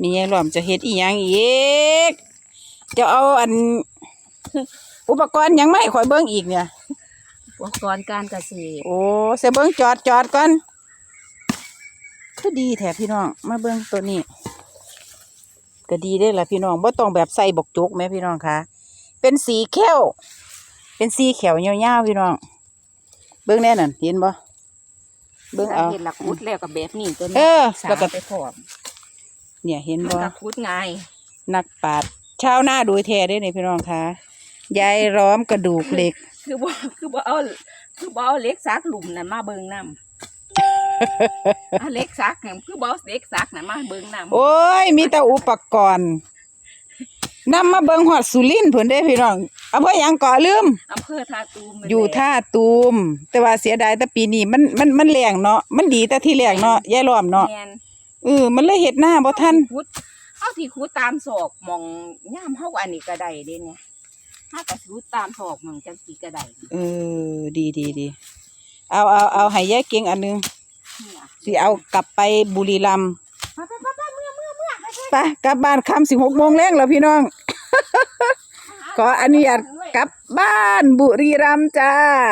มียายหลอมจะเฮ็ดอีหยังอีกจะเอาอัน อุปกรณ์หยังไม่ข่อยเบิ่งอีกเนี่ย อุปกรณ์การเกษตรโอ้เสยเบิ่งจอดจอดก่อนก็ดีแท้พี่น้อง มาเบิ่งตัวนี้ ก็ดีได้อล่ะพี่น้องบ่ต้องแบบใส่บกจกแม่พี่น้องคะเป็นสีเขียวเป็นสีเขียวยาวๆพี่น้อง เบิ่งแน่นั่นเห็นบ่เบิ่งเอาเห็นหลักคุดแล้วกับแบบนี้ตัวนี้เออสาแล้วก็ไปพร้อม เนี่ยเห็นมันบ่ก็คุดง่ายนักปราดชาวนาโดยแท้ได้อนี่พี่น้องคะยายร้อมกระดูกเหล็ก คือบ่คือบ่เอาคือบ่เอาเหล็กซักหลุมน่ะมาเบิ่งนํเอาเหล็กซักน่ะคือบ่เอาเหล็กซักน่ะมาเบิ่งนํโอ้ยมีแต่อุปกรณ์นำมาเบิงหอดสุรินทร์เพิ่นได้อพี่น้องอำเภอหยังก่อลืมอำเภอท่าตูมนั่นแหละอยู่ท่าตูม แต่ว่าเสียดายแต่ปีนี้มันมันมันแรงเนาะมันดีแต่ที่แรงเนาะยายล้อมเนาะแม่น เออ มันเลยเฮ็ดหน้าบ่ทันคุดเอาที่คุดตามศอกหมองย่ามเฮาอันนี้ก็ได้เด้เนี่ยถ้าก็คุดตามศอกหมองจังซี่ก็ได้เออ ดีดีดีเอาเอาเอาให้ยายเก่งอันหนึงเนี่ยสิเอากลับไปบุรีรัมย์ไปไปไปไปเมื่อเมื่อเมื่อไปไปกลับบ้านค่ำสิหกโมงแรงแล้วพี่น้อง ขออนุญาตกลับบ้านบุรีรัมย์จ้า